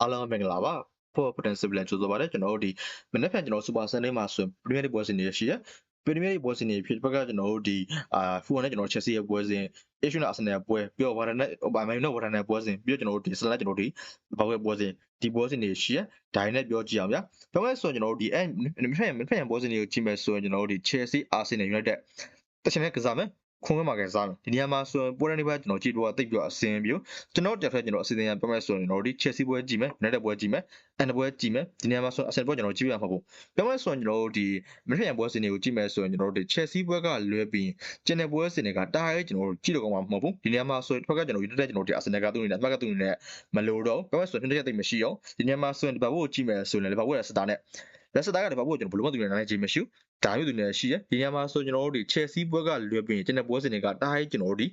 အားလုံးပဲမင်္ဂလာပါ for potential plan ကြိုဆိုပါရစေကျွန်တော်တို့ဒီမနေ့ကကျွန်တော် super sunday မှာဆိုရင် premier league ပွဲစဉ်တွေရှိရ premier league ပွဲစဉ်တွေဖြစ်ဘက်ကကျွန်တော်တို့ဒီအာဖူနဲ့ကျွန်တော် chelsea ရဲ့ပွဲစဉ် issue နဲ့ arsenal ရဲ့ပွဲပြီးတော့ water နဲ့ man u နဲ့ water နဲ့ပွဲစဉ်ပြီးတော့ကျွန်တော်တို့ဒီ select ကျွန်တော်တို့ဒီဘာပွဲပွဲစဉ်ဒီပွဲစဉ်တွေရှိရဒါနဲ့ပြောကြည့်အောင်ဗျာပြောမယ်ဆိုရင်ကျွန်တော်တို့ဒီအဲမဖက်မဖက်ပွဲစဉ်တွေကိုကြည့်မယ်ဆိုရင်ကျွန်တော်တို့ဒီ chelsea arsenal united တချင်နဲ့ကစားမယ် ခွန်ကမှာကစားမယ်ဒီနေရာမှာဆိုရင်ပွဲတိုင်းတစ်ပတ်ကျွန်တော်ကြည့်တော့တိတ်ပြီးတော့အစင်ပြကျွန်တော်တက်ဖက်ကျွန်တော်အစီအစဉ်ရပြမယ်ဆိုရင်ကျွန်တော်ဒီ Chelsea ပွဲကြည့်မယ် United ပွဲကြည့်မယ်အန်ဒပွဲကြည့်မယ်ဒီနေရာမှာဆိုရင်အစင်ပွဲကျွန်တော်ကြည့်ရမှာပေါ့ပြမယ်ဆိုရင်ကျွန်တော်တို့ဒီမထက်ရပွဲစဉ်တွေကိုကြည့်မယ်ဆိုရင်ကျွန်တော်တို့ဒီ Chelsea ပွဲကလွဲပြီးကျန်တဲ့ပွဲစဉ်တွေကတားရဲကျွန်တော်တို့ကြည့်တော့ကောင်းမှာမဟုတ်ဘူးဒီနေရာမှာဆိုရင်ဖက်ကကျွန်တော် United ကျွန်တော်ဒီ Arsenal ကသူ့အနေနဲ့အမှတ်ကသူ့အနေနဲ့မလို့တော့ပြမယ်ဆိုရင်နှစ်ချက်တိတ်မရှိအောင်ဒီနေရာမှာဆိုရင်ဒီဘက်ကိုကြည့်မယ်ဆိုရင်ဒီဘက်ကိုစတာနဲ့ လက်စတာကဒီဘက်ကိုကျွန်တော်ဘလုံးမသူနဲ့နိုင်ကြည့်မရှိဘူးဒါမျိုးသူနေရှိရဒီနေရာမှာဆိုကျွန်တော်တို့ဒီ Chelsea ပွဲကလွယ်ပြီးကျွန်တော်ပွဲစဉ်တွေကတားဟဲကျွန်တော်တို့ဒီ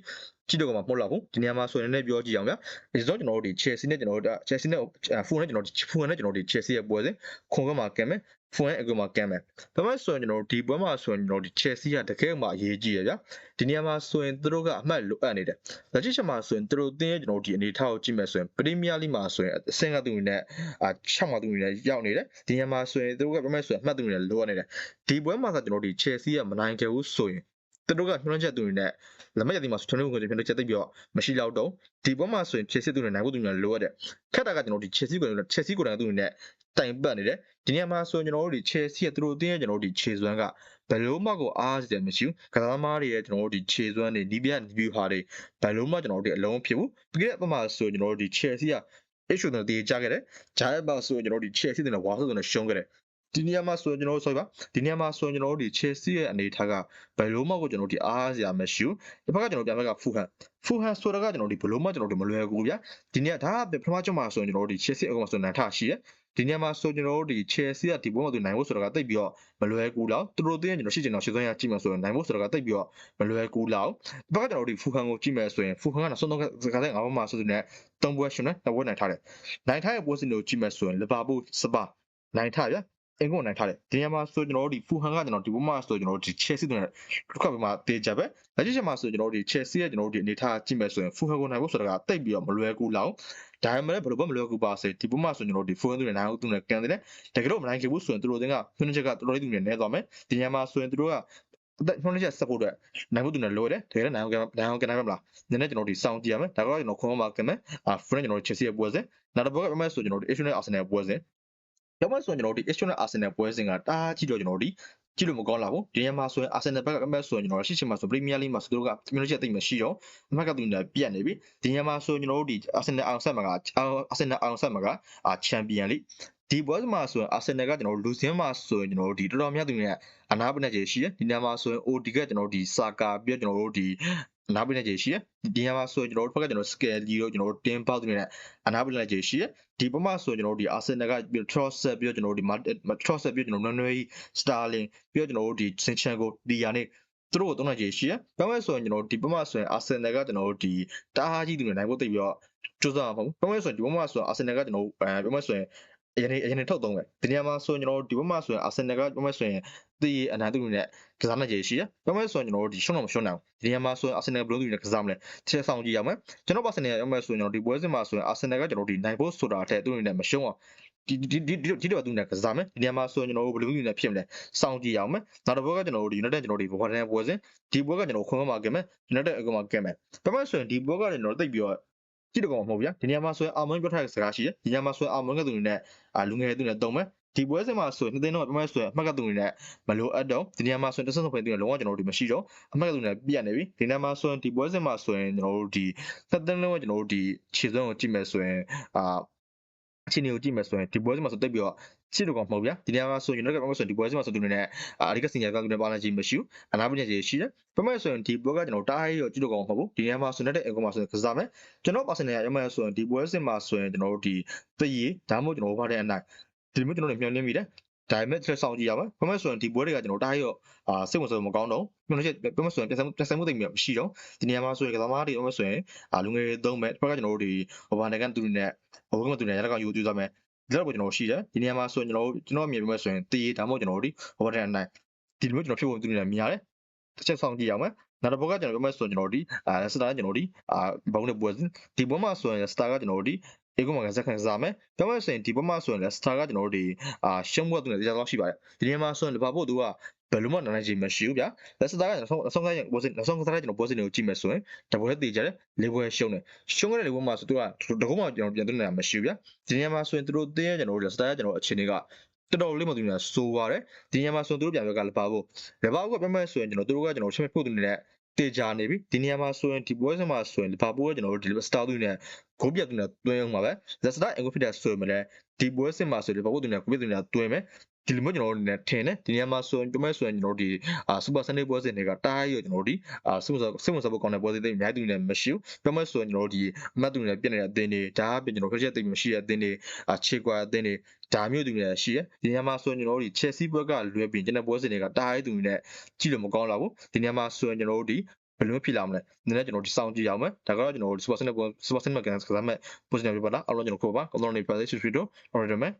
ကြည့်တော့မှမဟုတ်တော့ဘူးဒီနေရာမှာဆိုရင်လည်းပြောကြည့်အောင်ဗျာဒီတော့ကျွန်တော်တို့ဒီ Chelsea နဲ့ကျွန်တော်တို့ Chelsea နဲ့ဖူနဲ့ကျွန်တော်တို့ဖူနဲ့ကျွန်တော်တို့ Chelsea ရဲ့ပွဲစဉ်ခွန်ကမှာကမ်းမယ် ဖုန်းရဲ့အကူမှာကမ်းမယ်ဒါမှဆိုရင်ကျွန်တော်တို့ဒီပွဲမှာဆိုရင်ကျွန်တော်တို့ဒီ Chelsea ကတကယ်မှအရေးကြီးရဗျာဒီနေရာမှာဆိုရင်သူတို့ကအမှတ်လိုအပ်နေတယ်လက်ရှိချက်မှာဆိုရင်သူတို့တင်းရဲ့ကျွန်တော်တို့ဒီအနေထားကိုကြည့်မယ်ဆိုရင် Premier League မှာဆိုရင်အဆင့်ကသူတွေနဲ့အာ6မှာသူတွေနဲ့ရောက်နေတယ်ဒီနေရာမှာဆိုရင်သူတို့ကပြမယ်ဆိုရင်အမှတ်သူတွေနဲ့လိုအပ်နေတယ်ဒီပွဲမှာဆိုကျွန်တော်တို့ဒီ Chelsea ကမနိုင်ခဲ့ဘူးဆိုရင် သူတို့ကညှို့နှချက်သူတွေနဲ့လက်မရသည်မှာဆိုကျွန်တော်တို့ကိုပြန်ချက်သိပ်ပြီးတော့မရှိတော့တော့ဒီပွဲမှာဆိုရင် Chelsea သူတွေနိုင်ဖို့သူတွေလိုအပ်တယ်ခက်တာကကျွန်တော်တို့ဒီ Chelsea ကို Chelsea ကိုတိုင်သူတွေနဲ့တိုင်ပတ်နေတယ်ဒီနေရာမှာဆိုရင်ကျွန်တော်တို့ဒီ Chelsea ရဲ့သူတို့အသင်းရဲ့ကျွန်တော်တို့ဒီခြေစွမ်းကဘယ်လို့မှကိုအားစတယ်မရှိဘူးကစားသမားတွေရဲ့ကျွန်တော်တို့ဒီခြေစွမ်းတွေနီးပြနီးပြဟာတွေဘယ်လို့မှကျွန်တော်တို့ဒီအလုံးဖြစ်ဘူးပြီးခဲ့တဲ့အပတ်မှာဆိုရင်ကျွန်တော်တို့ဒီ Chelsea က issue တွေတည်ကြခဲ့တယ်ဂျားဘတ်ဆိုရင်ကျွန်တော်တို့ဒီ Chelsea တွေနဲ့ဝါဆိုတွေနဲ့ရှုံးခဲ့တယ် ဒီနေရာမှာဆိုရင်ကျွန်တော်တို့ဆိုပါဒီနေရာမှာဆိုရင်ကျွန်တော်တို့ဒီ Chelsea ရဲ့အနေထားကဘယ်လို့မှကိုကျွန်တော်တို့ဒီအားစရာမရှိဘူးဒီဘက်ကကျွန်တော်ပြန်ဘက်ကဖူဟန်ဖူဟန်ဆိုတာကကျွန်တော်တို့ဒီဘယ်လို့မှကျွန်တော်တို့မလွယ်ဘူးဗျာဒီနေရာဒါကပထမကျမှဆိုရင်ကျွန်တော်တို့ဒီ Chelsea အကောင်မှာဆိုနန်ထရှိရဒီနေရာမှာဆိုကျွန်တော်တို့ဒီ Chelsea ကဒီဘုံမှာသူနိုင်ဖို့ဆိုတာကတိတ်ပြီးတော့မလွယ်ကူလောက်သူတို့တင်းကျွန်တော်ရှိချင်တော့ရှင်းစွမ်းရကြည့်မှဆိုရင်နိုင်ဖို့ဆိုတာကတိတ်ပြီးတော့မလွယ်ကူလောက်ဒီဘက်ကကျွန်တော်တို့ဒီဖူဟန်ကိုကြည့်မယ်ဆိုရင်ဖူဟန်ကဆုံးတော့စကားတဲ့ငါဘမှာဆိုတဲ့သုံးပွဲရှင်နဲ့တစ်ပွဲနိုင်ထားတယ်နိုင်ထားရဲ့ပွဲစဉ်ကိုကြည့်မယ်ဆိုရင်လီဗာပူးစပါနိုင်ထားဗျာ အင်ကိုနိုင်ထားတယ်ဒီညမှာဆိုကျွန်တော်တို့ဒီဖူဟန်ကကျွန်တော်ဒီဘုံမှာဆိုကျွန်တော်တို့ဒီ Chelsea တွေနဲ့တစ်ခါမှတေးကြပဲလက်ရှိချက်မှာဆိုကျွန်တော်တို့ဒီ Chelsea ရဲ့ကျွန်တော်တို့ဒီအနေထားကြည့်မယ်ဆိုရင်ဖူဟန်ကိုနိုင်ဖို့ဆိုတာကတိတ်ပြီးတော့မလွယ်ကူလောက်ဒါပေမဲ့ဘယ်လိုမှမလွယ်ကူပါစေဒီဘုံမှာဆိုကျွန်တော်တို့ဒီဖူဟန်တွေနိုင်အောင်သူနဲ့ကန်တယ်တကယ်တော့မနိုင်ခဲ့ဘူးဆိုရင်သူတို့တင်းကဖွင့်ချက်ကတော်တော်လေးသူနဲ့နဲသွားမယ်ဒီညမှာဆိုရင်သူတို့ကတက်ဖွင့်ချက်ဆက်ဖို့အတွက်နိုင်ဖို့သူနဲ့လိုရတယ်တကယ်တော့နိုင်အောင်နိုင်အောင်ကန်နိုင်မလားနည်းနည်းကျွန်တော်ဒီစောင့်ကြည့်ရမယ်ဒါကတော့ကျွန်တော်ခွန်မှာကန်မယ်အာ friend ကျွန်တော် Chelsea ရဲ့ပွဲစဉ်နောက်တစ်ပွဲကပြမယ်ဆိုကျွန်တော်ဒီ Asian Arsenal ပွဲစဉ် ရောက်မှဆိုရင်ကျွန်တော်ဒီ Asian Arsenal ပွဲစဉ်ကတားကြည့်တော့ကျွန်တော်ဒီကြည့်လို့မကောင်းလာဘူးဒီညမှာဆိုရင် Arsenal ဘက်ကပြမယ်ဆိုရင်ကျွန်တော်ရှိချင်မှာဆို Premier League မှာဆိုသူတို့က community အသိမရှိတော့အမှတ်ကသူနဲ့ပြတ်နေပြီဒီညမှာဆိုရင်ကျွန်တော်တို့ဒီ Arsenal အောင်ဆက်မှာက Arsenal အောင်ဆက်မှာကအာ Champion League ဒီပွဲမှာဆိုရင် Arsenal ကကျွန်တော်တို့လူစင်းမှာဆိုရင်ကျွန်တော်တို့ဒီတော်တော်များသူနဲ့အနာပနဲ့ကြီးရှိတယ်ဒီညမှာဆိုရင် OD ကကျွန်တော်တို့ဒီ Saka ပြီးတော့ကျွန်တော်တို့ဒီအ နာပနဲ့ကြီးရှိတယ်ဒီညမှာဆိုရင်ကျွန်တော်တို့ဘက်ကကျွန်တော် scale ကြီးတော့ကျွန်တော်တို့ team ပေါက်တွေနဲ့အနာပနဲ့ကြီးရှိတယ်ဒီပမာဆိုရင်ကျွန်တော်တို့ဒီ Arsenal ကပြီး Trossard ပြီးတော့ကျွန်တော်တို့ဒီ Trossard ပြီးတော့ကျွန်တော် Nunez Sterling ပြီးတော့ကျွန်တော်တို့ဒီ Zinchenko ဒီယာနေသူတို့ကိုသုံးနိုင်ခြေရှိရ။ဘာမှဆိုရင်ကျွန်တော်ဒီပမာဆိုရင် Arsenal ကကျွန်တော်တို့ဒီတားကြီးသူတွေနိုင်ဖို့တိတ်ပြီးတော့ကြိုးစားမှာမဟုတ်ဘူး။ဘာမှဆိုရင်ဒီပမာဆိုရင် Arsenal ကကျွန်တော်အဲဘာမှဆိုရင် အရင်အရင်ထုတ်သုံးမယ်။ဒီနေရာမှာဆိုရင်ကျွန်တော်ဒီပမာဆိုရင် Arsenal ကဘာမှဆိုရင်ဒီအနာသူတွေနဲ့ကစားနိုင်ခြေရှိရ။ဘာမှဆိုရင်ကျွန်တော်ဒီရှုံးတော့မရှုံးနိုင်ဘူး။ဒီနေရာမှာဆိုရင် Arsenal ဘယ်လိုသူတွေနဲ့ကစားမလဲ။ချက်ဆောင်ကြည့်ရမယ်။ကျွန်တော် Arsenal ရမယ်ဆိုရင်ကျွန်တော်ဒီပွဲစဉ်မှာဆိုရင် Arsenal ကကျွန်တော်ဒီနိုင်ဖို့ဆိုတာတဲ့သူတွေနဲ့မရှုံးအောင်ဒီဒီဒီဒီတော့သူနဲ့ကစားမယ်ဒီနေရာမှာဆိုရင်ကျွန်တော်တို့ဘယ်လိုမျိုးနဲ့ဖြစ်မလဲစောင့်ကြည့်ရအောင်မယ်နောက်တစ်ပွဲကကျွန်တော်တို့ဒီ United ကျွန်တော်တို့ဒီဘော်ဒန်ပွဲစဉ်ဒီပွဲကကျွန်တော်ခွင့်မှာကင်မယ် United အကမှာကင်မယ်ဒါမှမဟုတ်ဆိုရင်ဒီပွဲကကျွန်တော်တို့တိတ်ပြီးတော့ ကြည့်တော့မဟုတ်ဗျာဒီနေရာမှာဆိုရင်အာမွန်ပြောထားတဲ့စကားရှိတယ်ဒီနေရာမှာဆိုရင်အာမွန်ကသူတွေနဲ့အာလူငယ်သူတွေနဲ့တုံးမယ်ဒီပွဲစဉ်မှာဆိုရင်နှစ်သိန်းတော့ပြမဆိုရင်အမှတ်ကသူတွေနဲ့မလိုအပ်တော့ဒီနေရာမှာဆိုရင်တစ်ဆက်ဆုံးဖွင့်သူတွေလုံးဝကျွန်တော်တို့ဒီမရှိတော့အမှတ်ကသူတွေနဲ့ပြတ်နေပြီဒီနေရာမှာဆိုရင်ဒီပွဲစဉ်မှာဆိုရင်ကျွန်တော်တို့ဒီနှစ်သိန်းလုံးကကျွန်တော်တို့ဒီခြေစွမ်းကိုကြည့်မယ်ဆိုရင်အာအခြေအနေကိုကြည့်မယ်ဆိုရင်ဒီပွဲစဉ်မှာဆိုတိတ်ပြီးတော့ ရှိတော့မဟုတ်ဗျာဒီနေရာမှာဆိုရင်တော့ဘာမှဆိုရင်ဒီပွဲစဉ်မှာဆိုသူတွေနဲ့အရိကစင်ညာကသူတွေပါလာခြင်းမရှိဘူးအနာပညာကြီးရှိတယ်ဘာမှဆိုရင်ဒီပွဲကကျွန်တော်တားရရောကြည့်တော့ကောင်းမဟုတ်ဘူးဒီနေရာမှာဆိုတဲ့အင်ကွန်မှာဆိုရင်ကစားမယ်ကျွန်တော်ပါစင်ရရမှဆိုရင်ဒီပွဲစဉ်မှာဆိုရင်ကျွန်တော်တို့ဒီတည်ရဒါမှမဟုတ်ကျွန်တော်ဘာတဲ့အနိုင်ဒီမျိုးကျွန်တော်တို့မျှော်လင့်မိတယ်ဒါပေမဲ့ဆက်ဆောင်ကြည့်ရမယ်ဘာမှဆိုရင်ဒီပွဲတွေကကျွန်တော်တားရောအာစိတ်ဝင်စားမကောင်းတော့မျှော်လင့်ချက်ဘာမှဆိုရင်ပြန်ဆိုင်ပြန်ဆိုင်မှုတိတ်မရှိတော့ဒီနေရာမှာဆိုရင်ကစားသမားတွေဘာမှဆိုရင်အာလူငယ်တွေသုံးမဲ့တစ်ခါကကျွန်တော်တို့ဒီဟိုဘာနေကန်သူတွေနဲ့ဟိုဘက်ကသူတွေနဲ့ရက်ကယူတူစားမယ် ဒီတော့ကျွန်တော်ရှိတယ်ဒီနေရာမှာဆိုရင်ကျွန်တော်ကျွန်တော်အမြင်ပြမဲ့ဆိုရင်တည်ရဒါမှမဟုတ်ကျွန်တော်တို့ဒီဟိုဘာတဲ့အနိုင်ဒီလိုမျိုးကျွန်တော်ဖြစ်ဖို့သူတွေနဲ့မြင်ရတယ်တစ်ချက်ဆောင်ကြည့်ရအောင်မယ်နောက်တစ်ပုတ်ကကျွန်တော်ပြောမဲ့ဆိုရင်ကျွန်တော်ဒီအာစတာကျွန်တော်ဒီအာဘုံနဲ့ပွဲစဉ်ဒီဘုံမှာဆိုရင်စတာကကျွန်တော်ဒီအေကုမှာကစက်ခံစားမယ်ပြောမယ်ဆိုရင်ဒီဘက်မှာဆိုရင်လည်းစတာကကျွန်တော်တို့ဒီအာရှုံးဘွက်သူနဲ့တရားတော့ရှိပါတယ်ဒီနေရာမှာဆိုရင်လီဗာပူးသူက ဘယ်လိုမှနိုင်ခြင်းမရှိဘူးဗျာလက်စတာကကျွန်တော်ဆုံးဆုံးကဘောစင်ဆုံးကစားကျွန်တော်ဘောစင်ကိုကြည့်မယ်ဆိုရင်တပွဲတည်ကြတယ်လေးပွဲရှုံးတယ်ရှုံးခဲ့တဲ့လေးပွဲမှာဆိုသူကတကုတ်မှကျွန်တော်ပြန်သွင်းနေတာမရှိဘူးဗျာဒီနေရာမှာဆိုရင်သူတို့တင်းရကျွန်တော်တို့စတာကကျွန်တော်အခြေအနေကတော်တော်လေးမတူနေတာစိုးပါတယ်ဒီနေရာမှာဆိုရင်သူတို့ပြန်ပြောကလီဗာပူးလီဗာပူးကပြောမယ်ဆိုရင်ကျွန်တော်တို့ကကျွန်တော်ချက်ဖို့သူနေတဲ့တေချာနေပြီဒီနေရာမှာဆိုရင်ဒီပွဲစဉ်မှာဆိုရင်လီဗာပူးကကျွန်တော်တို့ဒီစတာသူနဲ့ ဂိုးပြတ်သူနဲ့တွင်းအောင်ပါပဲလက်စတာအင်ကိုဖစ်တဲ့ဆိုရင်လည်းဒီပွဲစဉ်မှာဆိုရင်လီဗာပူးသူနဲ့ဂိုးပြတ်သူနဲ့တွင်းမယ်ဒီလိုမျိုးကျွန်တော်တို့နဲ့ထင်တယ်ဒီနေရာမှာဆိုရင်ပြောမယ်ဆိုရင်ကျွန်တော်တို့ဒီအာစူပါဆန်ဒေးပွဲစဉ်တွေကတားရကျွန်တော်တို့ဒီအာစူပါစင်မစဘောကောင်းတဲ့ပွဲစဉ်တွေအများကြီးနဲ့မရှိဘူးပြောမယ်ဆိုရင်ကျွန်တော်တို့ဒီအမတ်သူနဲ့ပြည့်နေတဲ့အသင်းတွေဒါအပြင်ကျွန်တော်ခရက်တိတ်မရှိတဲ့အသင်းတွေအာခြေကွာအသင်းတွေဒါမျိုးသူတွေလည်းရှိရဒီနေရာမှာဆိုရင်ကျွန်တော်တို့ဒီ Chelsea ဘက်ကလွယ်ပြီးကျွန်တော်ပွဲစဉ်တွေကတားရသူတွေနဲ့ကြည့်လို့မကောင်းလာဘူးဒီနေရာမှာဆိုရင်ကျွန်တော်တို့ဒီ ဘယ်လိုဖြစ်လာမလဲနည်းနည်းကျွန်တော်ဒီစောင့်ကြည့်ရအောင်မယ်ဒါကတော့ကျွန်တော်တို့ Super Cinema Super Cinema ကန်စကားမဲ့ position ပြပါလားအားလုံးကျွန်တော်ခေါ်ပါကောင်းတော့နေပါသေးဆွေဆွေတို့ order မယ်